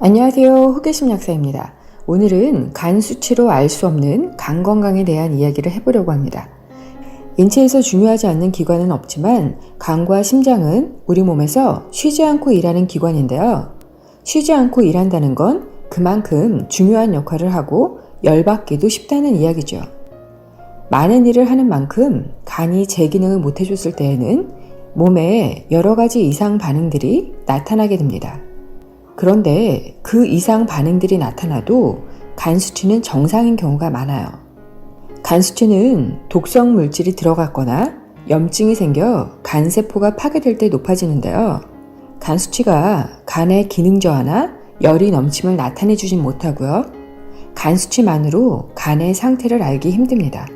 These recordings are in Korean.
안녕하세요. 호기심 약사입니다. 오늘은 간 수치로 알 수 없는 간 건강에 대한 이야기를 해보려고 합니다. 인체에서 중요하지 않는 기관은 없지만 간과 심장은 우리 몸에서 쉬지 않고 일하는 기관인데요. 쉬지 않고 일한다는 건 그만큼 중요한 역할을 하고 열받기도 쉽다는 이야기죠. 많은 일을 하는 만큼 간이 제 기능을 못 해줬을 때에는 몸에 여러 가지 이상 반응들이 나타나게 됩니다. 그런데 그 이상 반응들이 나타나도 간 수치는 정상인 경우가 많아요. 간 수치는 독성 물질이 들어갔거나 염증이 생겨 간세포가 파괴될 때 높아지는데요. 간 수치가 간의 기능 저하나 열이 넘침을 나타내 주진 못하고요. 간 수치만으로 간의 상태를 알기 힘듭니다.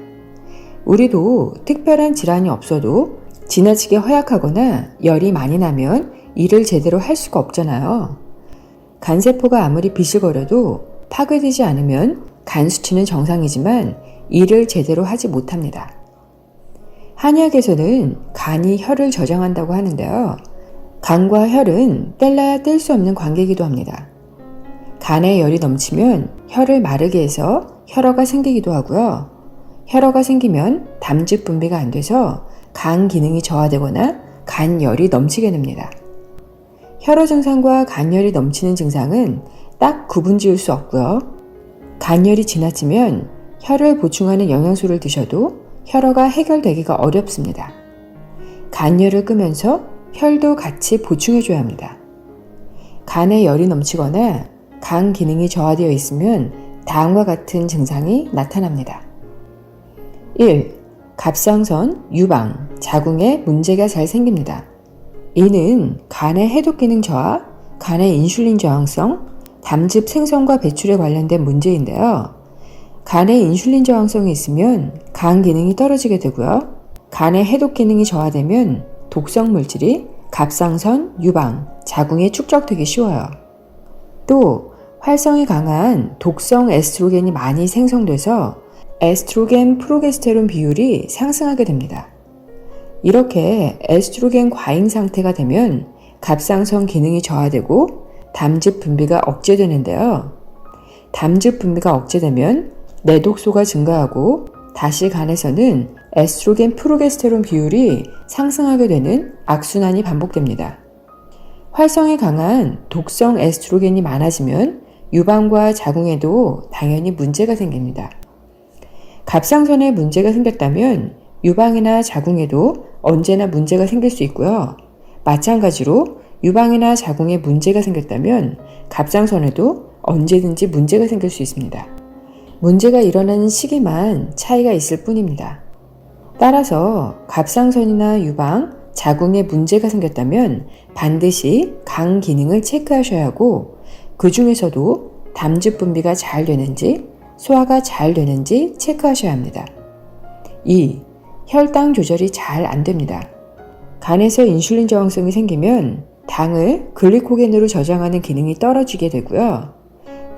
우리도 특별한 질환이 없어도 지나치게 허약하거나 열이 많이 나면 일을 제대로 할 수가 없잖아요. 간세포가 아무리 비실거려도 파괴되지 않으면 간 수치는 정상이지만 일을 제대로 하지 못합니다. 한의학에서는 간이 혈을 저장한다고 하는데요. 간과 혈은 뗄래야 뗄 수 없는 관계이기도 합니다. 간에 열이 넘치면 혈을 마르게 해서 혈어가 생기기도 하고요. 혈어가 생기면 담즙 분비가 안 돼서 간 기능이 저하되거나 간열이 넘치게 됩니다. 혈어 증상과 간열이 넘치는 증상은 딱 구분 지을 수 없고요. 간열이 지나치면 혈을 보충하는 영양소를 드셔도 혈어가 해결되기가 어렵습니다. 간열을 끄면서 혈도 같이 보충해줘야 합니다. 간에 열이 넘치거나 간 기능이 저하되어 있으면 다음과 같은 증상이 나타납니다. 1. 갑상선, 유방, 자궁에 문제가 잘 생깁니다. 이는 간의 해독 기능 저하, 간의 인슐린 저항성, 담즙 생성과 배출에 관련된 문제인데요. 간의 인슐린 저항성이 있으면 간 기능이 떨어지게 되고요. 간의 해독 기능이 저하되면 독성 물질이 갑상선, 유방, 자궁에 축적되기 쉬워요. 또 활성이 강한 독성 에스트로겐이 많이 생성돼서 에스트로겐 프로게스테론 비율이 상승하게 됩니다. 이렇게 에스트로겐 과잉 상태가 되면 갑상선 기능이 저하되고 담즙 분비가 억제되는데요. 담즙 분비가 억제되면 내독소가 증가하고 다시 간에서는 에스트로겐 프로게스테론 비율이 상승하게 되는 악순환이 반복됩니다. 활성에 강한 독성 에스트로겐이 많아지면 유방과 자궁에도 당연히 문제가 생깁니다. 갑상선에 문제가 생겼다면 유방이나 자궁에도 언제나 문제가 생길 수 있고요. 마찬가지로 유방이나 자궁에 문제가 생겼다면 갑상선에도 언제든지 문제가 생길 수 있습니다. 문제가 일어나는 시기만 차이가 있을 뿐입니다. 따라서 갑상선이나 유방, 자궁에 문제가 생겼다면 반드시 간 기능을 체크하셔야 하고 그 중에서도 담즙 분비가 잘 되는지 소화가 잘 되는지 체크하셔야 합니다. 2. 혈당 조절이 잘 안 됩니다. 간에서 인슐린 저항성이 생기면 당을 글리코겐으로 저장하는 기능이 떨어지게 되고요.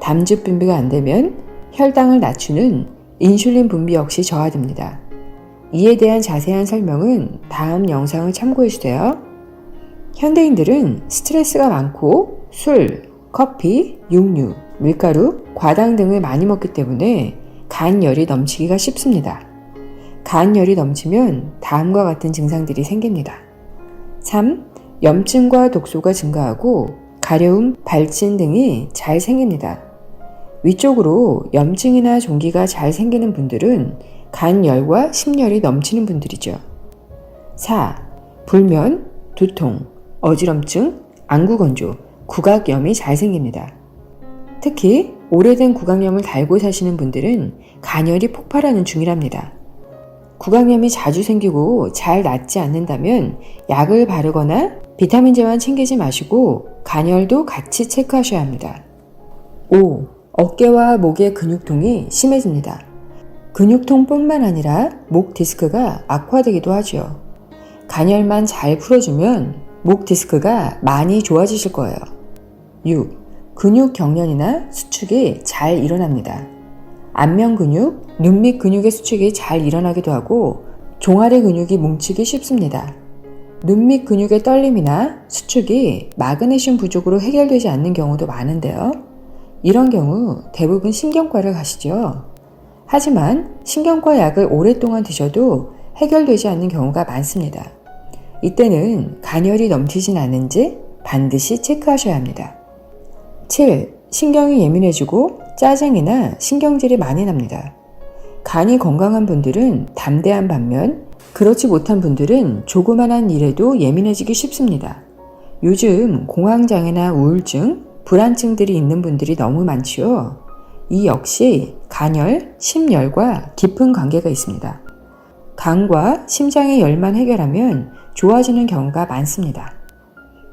담즙 분비가 안 되면 혈당을 낮추는 인슐린 분비 역시 저하됩니다. 이에 대한 자세한 설명은 다음 영상을 참고해 주세요. 현대인들은 스트레스가 많고 술, 커피, 육류, 밀가루, 과당 등을 많이 먹기 때문에 간열이 넘치기가 쉽습니다. 간열이 넘치면 다음과 같은 증상들이 생깁니다. 3. 염증과 독소가 증가하고 가려움, 발진 등이 잘 생깁니다. 위쪽으로 염증이나 종기가 잘 생기는 분들은 간열과 심열이 넘치는 분들이죠. 4. 불면, 두통, 어지럼증, 안구건조, 구각염이 잘 생깁니다. 특히 오래된 구강염을 달고 사시는 분들은 간열이 폭발하는 중이랍니다. 구강염이 자주 생기고 잘 낫지 않는다면 약을 바르거나 비타민제만 챙기지 마시고 간열도 같이 체크하셔야 합니다. 5. 어깨와 목의 근육통이 심해집니다. 근육통뿐만 아니라 목 디스크가 악화되기도 하죠. 간열만 잘 풀어주면 목 디스크가 많이 좋아지실 거예요. 6. 근육 경련이나 수축이 잘 일어납니다. 안면 근육, 눈밑 근육의 수축이 잘 일어나기도 하고 종아리 근육이 뭉치기 쉽습니다. 눈밑 근육의 떨림이나 수축이 마그네슘 부족으로 해결되지 않는 경우도 많은데요. 이런 경우 대부분 신경과를 가시죠. 하지만 신경과 약을 오랫동안 드셔도 해결되지 않는 경우가 많습니다. 이때는 간열이 넘치진 않은지 반드시 체크하셔야 합니다. 7. 신경이 예민해지고 짜증이나 신경질이 많이 납니다. 간이 건강한 분들은 담대한 반면 그렇지 못한 분들은 조그만한 일에도 예민해지기 쉽습니다. 요즘 공황장애나 우울증, 불안증들이 있는 분들이 너무 많지요. 이 역시 간열, 심열과 깊은 관계가 있습니다. 간과 심장의 열만 해결하면 좋아지는 경우가 많습니다.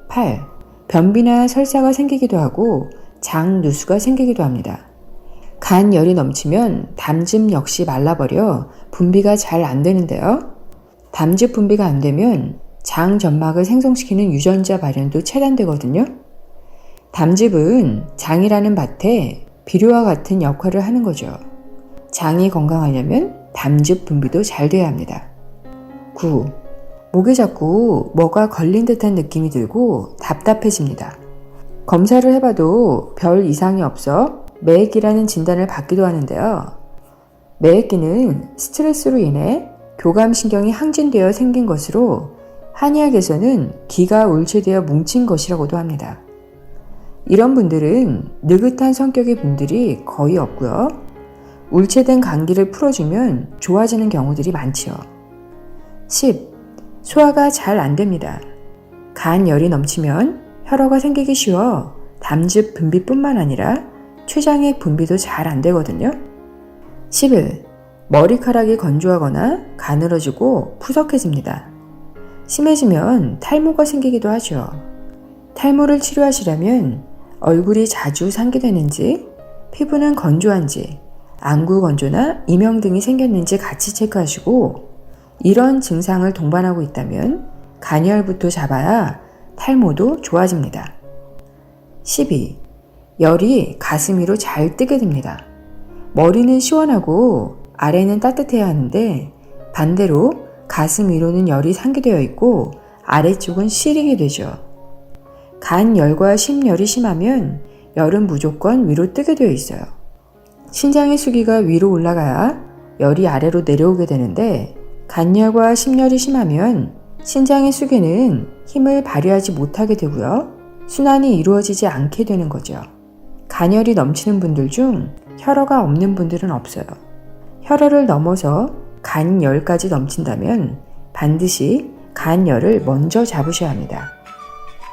8. 변비나 설사가 생기기도 하고 장 누수가 생기기도 합니다. 간 열이 넘치면 담즙 역시 말라버려 분비가 잘 안 되는데요. 담즙 분비가 안 되면 장 점막을 생성시키는 유전자 발현도 차단되거든요. 담즙은 장이라는 밭에 비료와 같은 역할을 하는 거죠. 장이 건강하려면 담즙 분비도 잘 돼야 합니다. 9. 목에 자꾸 뭐가 걸린 듯한 느낌이 들고 답답해집니다. 검사를 해봐도 별 이상이 없어 매액기라는 진단을 받기도 하는데요. 매액기는 스트레스로 인해 교감신경이 항진되어 생긴 것으로 한의학에서는 기가 울체되어 뭉친 것이라고도 합니다. 이런 분들은 느긋한 성격의 분들이 거의 없고요. 울체된 감기를 풀어주면 좋아지는 경우들이 많지요. 10. 소화가 잘 안 됩니다. 간 열이 넘치면 혈어가 생기기 쉬워 담즙 분비뿐만 아니라 췌장의 분비도 잘 안 되거든요. 11. 머리카락이 건조하거나 가늘어지고 푸석해집니다. 심해지면 탈모가 생기기도 하죠. 탈모를 치료하시려면 얼굴이 자주 상기되는지, 피부는 건조한지, 안구 건조나 이명 등이 생겼는지 같이 체크하시고, 이런 증상을 동반하고 있다면 간열부터 잡아야 탈모도 좋아집니다. 12. 열이 가슴 위로 잘 뜨게 됩니다. 머리는 시원하고 아래는 따뜻해야 하는데 반대로 가슴 위로는 열이 상기되어 있고 아래쪽은 시리게 되죠. 간 열과 심열이 심하면 열은 무조건 위로 뜨게 되어 있어요. 신장의 수기가 위로 올라가야 열이 아래로 내려오게 되는데 간열과 심열이 심하면 신장의 수기는 힘을 발휘하지 못하게 되고요. 순환이 이루어지지 않게 되는 거죠. 간열이 넘치는 분들 중 혈어가 없는 분들은 없어요. 혈어를 넘어서 간열까지 넘친다면 반드시 간열을 먼저 잡으셔야 합니다.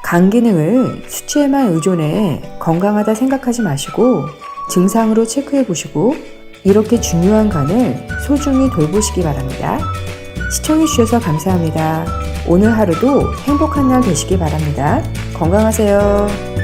간 기능을 수치에만 의존해 건강하다 생각하지 마시고 증상으로 체크해 보시고 이렇게 중요한 간을 소중히 돌보시기 바랍니다. 시청해 주셔서 감사합니다. 오늘 하루도 행복한 날 되시기 바랍니다. 건강하세요.